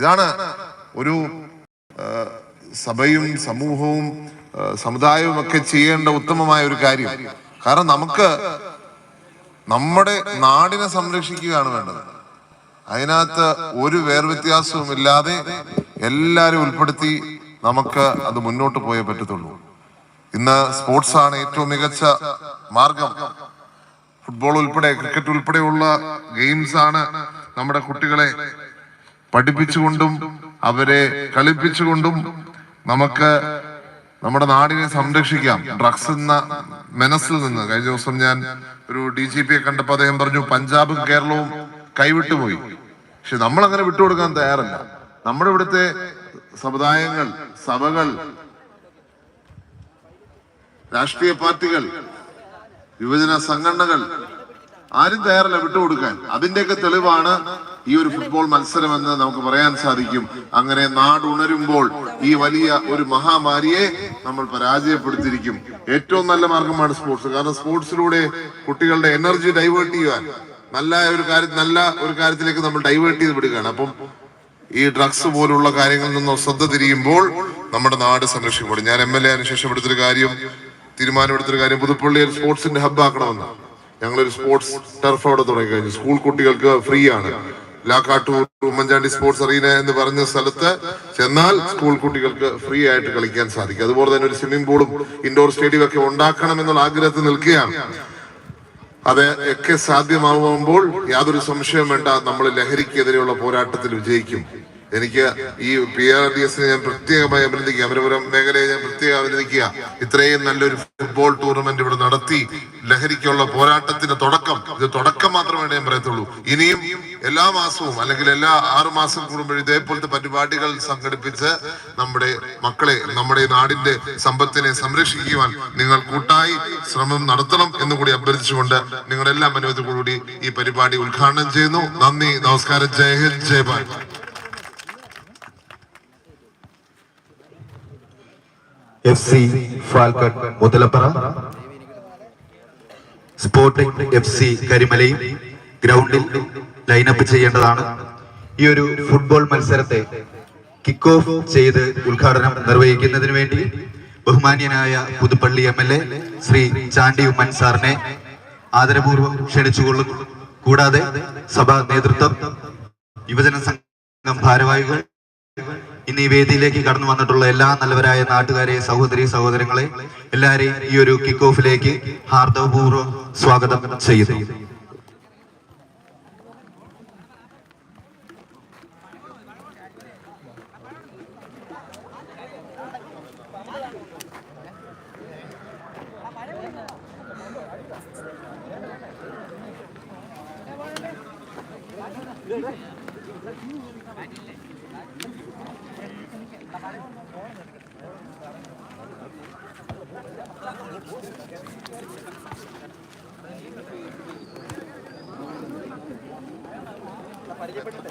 ഇതാണ് ഒരു സഭയും സമൂഹവും സമുദായവും ഒക്കെ ചെയ്യേണ്ട ഉത്തമമായ ഒരു കാര്യം. കാരണം നമുക്ക് നമ്മുടെ നാടിനെ സംരക്ഷിക്കുകയാണ് വേണ്ടത്. അതിനകത്ത് ഒരു വേർവ്യത്യാസവും ഇല്ലാതെ എല്ലാവരും ഉൾപ്പെടുത്തി നമുക്ക് അത് മുന്നോട്ട് പോയേ പറ്റത്തുള്ളൂ. ഇന്ന് സ്പോർട്സ് ആണ് ഏറ്റവും മികച്ച മാർഗം. ഫുട്ബോൾ ഉൾപ്പെടെ ക്രിക്കറ്റ് ഉൾപ്പെടെയുള്ള ഗെയിംസ് ആണ് നമ്മുടെ കുട്ടികളെ പഠിപ്പിച്ചുകൊണ്ടും അവരെ കളിപ്പിച്ചുകൊണ്ടും നമുക്ക് നമ്മുടെ നാടിനെ സംരക്ഷിക്കാം. ഡ്രഗ്സ് എന്ന മനസ്സിൽ നിന്ന്. കഴിഞ്ഞ ദിവസം ഞാൻ ഒരു ഡി ജി പിയെ കണ്ടപ്പോൾ അദ്ദേഹം പറഞ്ഞു പഞ്ചാബും കേരളവും കൈവിട്ടുപോയി പക്ഷെ നമ്മൾ അങ്ങനെ വിട്ടുകൊടുക്കാൻ തയ്യാറല്ല. നമ്മുടെ ഇവിടുത്തെ സമുദായങ്ങൾ സഭകൾ രാഷ്ട്രീയ പാർട്ടികൾ യുവജന സംഘടനകൾ ആരും തയ്യാറല്ല വിട്ടുകൊടുക്കാൻ അതിന്റെയൊക്കെ തെളിവാണ് ഈ ഒരു ഫുട്ബോൾ മത്സരം എന്ന് നമുക്ക് പറയാൻ സാധിക്കും. അങ്ങനെ നാട് ഉണരുമ്പോൾ ഈ വലിയ ഒരു മഹാമാരിയെ നമ്മൾ പരാജയപ്പെടുത്തിയിരിക്കും. ഏറ്റവും നല്ല മാർഗമാണ് സ്പോർട്സ് കാരണം സ്പോർട്സിലൂടെ കുട്ടികളുടെ എനർജി ഡൈവേർട്ട് ചെയ്യാൻ നല്ല ഒരു കാര്യം നല്ല ഒരു കാര്യത്തിലേക്ക് നമ്മൾ ഡൈവേർട്ട് ചെയ്ത് വിടുകയാണ്. അപ്പം ഈ ഡ്രഗ്സ് പോലുള്ള കാര്യങ്ങളിൽ നിന്നോ ശ്രദ്ധ തിരിയുമ്പോൾ നമ്മുടെ നാട് സംരക്ഷിക്കപ്പെടും. ഞാൻ എം എൽ എ ശേഷം എടുത്തൊരു കാര്യം തീരുമാനമെടുത്തൊരു കാര്യം. പുതുപ്പള്ളി ഒരു സ്പോർട്സിന്റെ ഹബ്ബ് ആക്കണമെന്ന്. ഞങ്ങളൊരു സ്പോർട്സ് ടർഫ് അവിടെ തുടങ്ങി കഴിഞ്ഞു. സ്കൂൾ കുട്ടികൾക്ക് ഫ്രീ ആണ്. ലാക്കാട്ടൂർ ഉമ്മൻചാണ്ടി സ്പോർട്സ് അറീന എന്ന് പറഞ്ഞ സ്ഥലത്ത് ചെന്നാൽ സ്കൂൾ കുട്ടികൾക്ക് ഫ്രീ ആയിട്ട് കളിക്കാൻ സാധിക്കും. അതുപോലെ തന്നെ ഒരു സ്വിമ്മിംഗ് പൂളും ഇൻഡോർ സ്റ്റേഡിയം ഒക്കെ ഉണ്ടാക്കണം എന്നുള്ള ആഗ്രഹത്തിൽ നിൽക്കുകയാണ്. അത് ഒക്കെ സാധ്യമാവുമ്പോൾ യാതൊരു സംശയം വേണ്ട നമ്മൾ ലഹരിക്കെതിരെയുള്ള പോരാട്ടത്തിൽ വിജയിക്കും. എനിക്ക് ഈ പി ആർ ഡി എസിനെ ഞാൻ പ്രത്യേകമായി അഭിനന്ദിക്കുക. അമരപുരം മേഖലയെ ഞാൻ പ്രത്യേകം അഭിനന്ദിക്കുക. ഇത്രയും നല്ലൊരു ഫുട്ബോൾ ടൂർണമെന്റ് ഇവിടെ നടത്തി ലഹരിക്കുള്ള പോരാട്ടത്തിന്റെ തുടക്കം. ഇത് തുടക്കം മാത്രമേ ഞാൻ പറയത്തുള്ളൂ. ഇനിയും എല്ലാ മാസവും അല്ലെങ്കിൽ എല്ലാ ആറു മാസം കൂടുമ്പോഴും ഇതേപോലത്തെ പരിപാടികൾ സംഘടിപ്പിച്ച് നമ്മുടെ മക്കളെ നമ്മുടെ നാടിന്റെ സമ്പത്തിനെ സംരക്ഷിക്കുവാൻ നിങ്ങൾ കൂട്ടായി ശ്രമം നടത്തണം എന്ന് കൂടി അഭ്യർത്ഥിച്ചുകൊണ്ട് നിങ്ങളുടെ എല്ലാ ഈ പരിപാടി ഉദ്ഘാടനം ചെയ്യുന്നു. നന്ദി നമസ്കാരം. ജയ ഹിന്ദ് ജയ ഭാരത്. എഫ് സി ഫാൽക്കട്ട് മുതലപ്പറ സ്പോർട്ടിംഗ് എഫ് സി കരിമലയും ഗ്രൗണ്ടിൽ ലൈനപ്പ് ചെയ്യേണ്ടതാണ്. ഈ ഒരു ഫുട്ബോൾ മത്സരത്തെ കിക്ക് ഓഫ് ചെയ്ത് ഉദ്ഘാടനം നിർവഹിക്കുന്നതിന് വേണ്ടി ബഹുമാന്യനായ Puthuppally M L A Shri Chandy Oommen സാറിനെ ആദരപൂർവം ക്ഷണിച്ചുകൊള്ളുന്നു കൂടാതെ സഭാ നേതൃത്വം യുവജന സംഘം ഭാരവാഹികൾ ഇന്ന് ഈ വേദിയിലേക്ക് കടന്നു വന്നിട്ടുള്ള എല്ലാ നല്ലവരായ നാട്ടുകാരെ സഹോദരി സഹോദരങ്ങളെ എല്ലാരെയും ഈ ഒരു കിക്ക് ഓഫിലേക്ക് ഹാർദവപൂർവം സ്വാഗതം ചെയ്യുന്നു. പരിചയപ്പെട്ടില്ല